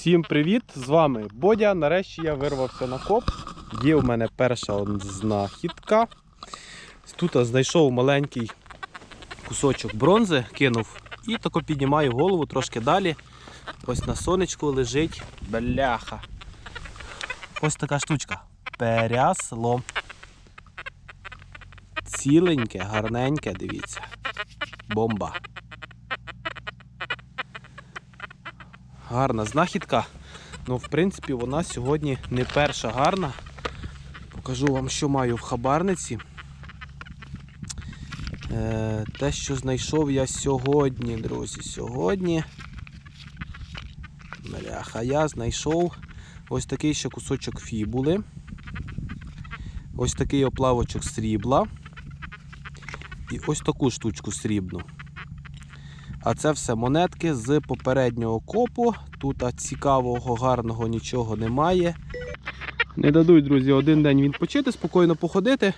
Всім привіт! З вами Бодя. Нарешті я вирвався на коп. Є у мене перша знахідка. Тут знайшов маленький кусочок бронзи, кинув і тако піднімаю голову трошки далі. Ось на сонечку лежить бляха. Ось така штучка. Перясло. Ціленьке, гарненьке, дивіться. Бомба. Гарна знахідка. Ну, в принципі, вона сьогодні не перша гарна. Покажу вам, що маю в хабарниці. Е, те, що знайшов я сьогодні, друзі, сьогодні. Бляха, я знайшов ось такий ще кусочок фібули. Ось такий оплавочок срібла. І ось таку штучку срібну. А це все монетки з попереднього копу. Тут цікавого, гарного нічого немає. Не дадуть, друзі, один день відпочити, спокійно походити.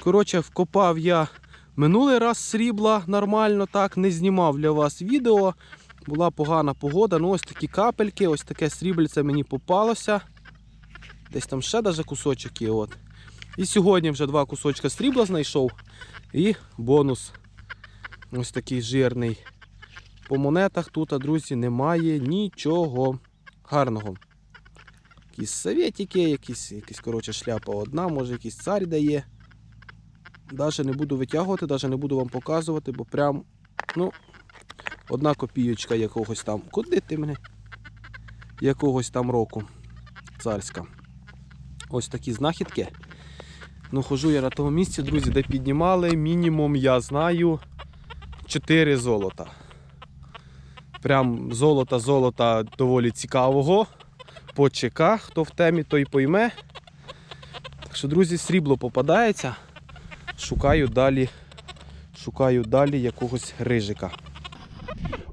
Коротше, вкопав я минулий раз срібла нормально, так, не знімав для вас відео. Була погана погода. Ну, ось такі капельки, ось таке срібльце мені попалося. Десь там ще даже кусочок є. От. І сьогодні вже два кусочка срібла знайшов. І бонус. Ось такий жирний. По монетах тут, друзі, немає нічого гарного. Якісь совєтики, якісь, якісь коротше, шляпа одна, може якийсь цар дає. Даже не буду витягувати, навіть не буду вам показувати, бо прям, ну, одна копійочка якогось там. Куди ти мене? Якогось там року. Царська. Ось такі знахідки. Ну, хожу я на тому місці, друзі, де піднімали мінімум, я знаю, 4 золота. Прям золота-золота доволі цікавого. По ЧК, хто в темі, той пойме. Так що, друзі, срібло попадається. Шукаю далі, шукаю далі якогось рижика.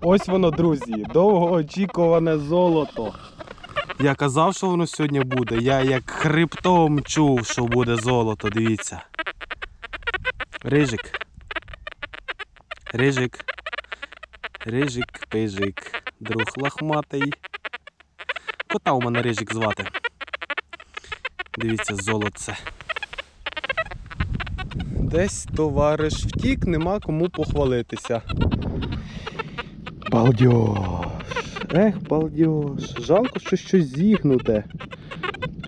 Ось воно, друзі, довгоочікуване золото. Я казав, що воно сьогодні буде. Я як хребтом чув, що буде золото, дивіться. Рижик. Рижик. Рижик, пижик, друг лахматий. Кота у мене рижик звати. Дивіться, золоце. Десь товариш втік, нема кому похвалитися. Балдьош. Ех, балдьош. Жалко, що щось зігнуте.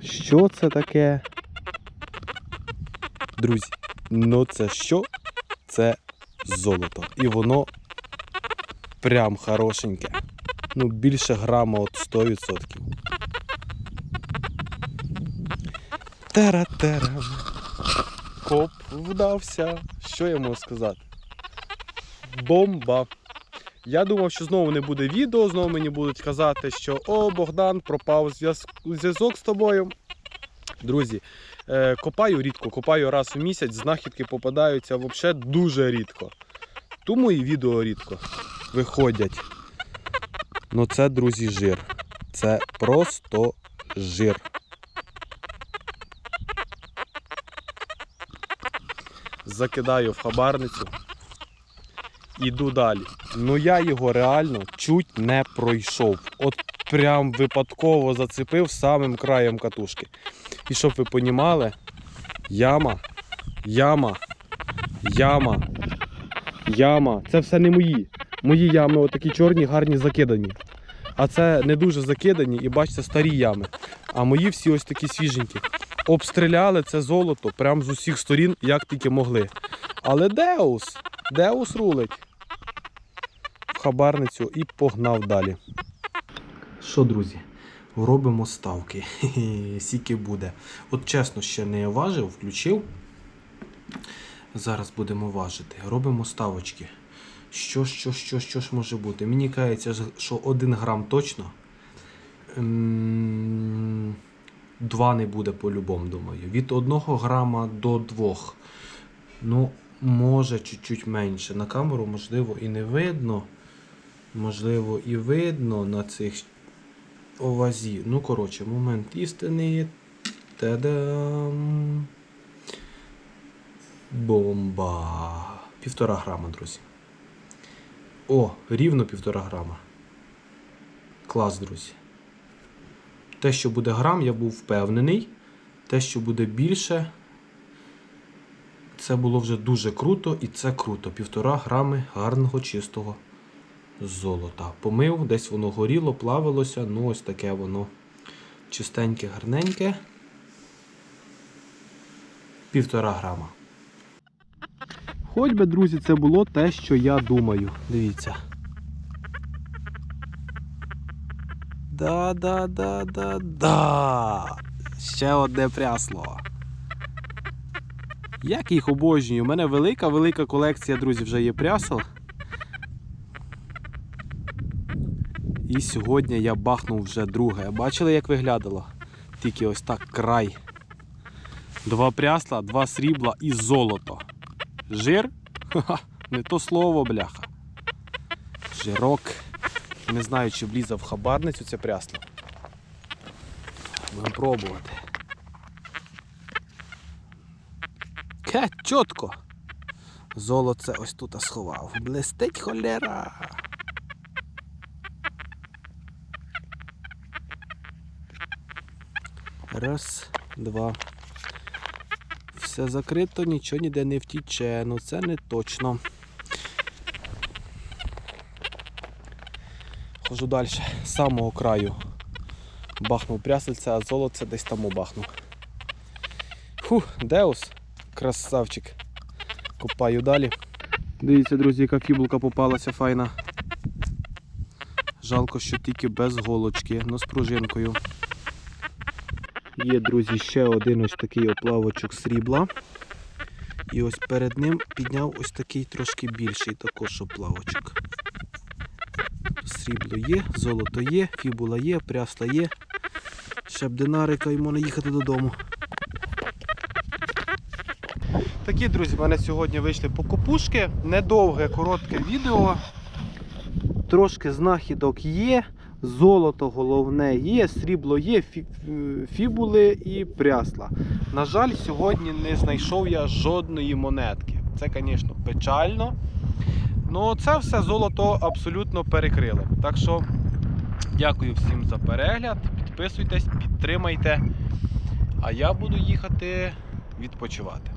Що це таке? Друзі, ну це що? Це золото. І воно прям хорошеньке. Ну, більше грама от 100%. Тера-тера. Коп вдався. Що я можу сказати? Бомба. Я думав, що знову не буде відео, знову мені будуть казати, що о, Богдан, пропав зв'язок з тобою. Друзі, е, копаю рідко, копаю раз у місяць, знахідки попадаються взагалі дуже рідко. Тому і відео рідко виходять. Ну це, друзі, жир. Це просто жир. Закидаю в хабарницю. Іду далі. Ну я його реально чуть не пройшов. От прям випадково зацепив самим краєм катушки. І щоб ви понімали, яма, яма, яма, яма. Це все не мої. Мої ями отакі чорні, гарні закидані. А це не дуже закидані і бачите старі ями. А мої всі ось такі свіженькі. Обстріляли це золото прямо з усіх сторін, як тільки могли. Але Деус, Деус рулить в хабарницю і погнав далі. Що, друзі, робимо ставки. Хе-хе, Сіки буде. От чесно, ще не важив, включив. Зараз будемо важити. Робимо ставочки. Що, що, що, що ж може бути? Мені кажеться, що 1 грам точно. Два не буде по-любому, думаю. Від 1 грама до 2. Ну, може чуть-чуть менше. На камеру, можливо, і не видно. Можливо, і видно на цих овазі. Ну, коротше, момент істини. Та-дам! Бомба! Півтора грама, друзі. О, рівно півтора грама. Клас, друзі. Те, що буде грам, я був впевнений. Те, що буде більше, це було вже дуже круто і це круто. Півтора грами гарного чистого золота. Помив, десь воно горіло, плавилося. Ну, ось таке воно чистеньке, гарненьке. Півтора грама. Хоч би, друзі, це було те, що я думаю. Дивіться. Да, да, да, да, да. Ще одне прясло. Як їх обожнюю. У мене велика, велика колекція, друзі, вже є прясел. І сьогодні я бахнув вже друге. Бачили, як виглядало? Тільки ось так край. Два прясла, два срібла і золото. Жир? Ха-ха, не то слово, бляха. Жирок. Не знаю, чи влізе в хабарницю це прясло. Будемо пробувати. Ке, чітко. Золоце ось тут сховав. Блестить холера. Раз, два. Все закрито, нічого ніде не втіче. Ну це не точно. Хожу далі, з самого краю. Бахнув прясельце, а золоце десь там бахнув. Фух, Деус, красавчик. Копаю далі. Дивіться, друзі, яка фібулка попалася файна. Жалко, що тільки без голочки, но з пружинкою. Є, друзі, ще один ось такий оплавочок срібла. І ось перед ним підняв ось такий трошки більший також оплавочок. Срібло є, золото є, фібула є, прясла є. Ще б динарика і можна їхати додому. Такі, друзі, в мене сьогодні вийшли покопушки. Недовге, коротке відео. Трошки знахідок є. Золото головне є, срібло є, фібули і прясла. На жаль, сьогодні не знайшов я жодної монетки. Це, звісно, печально. Ну, це все золото абсолютно перекрили. Так що дякую всім за перегляд. Підписуйтесь, підтримайте. А я буду їхати відпочивати.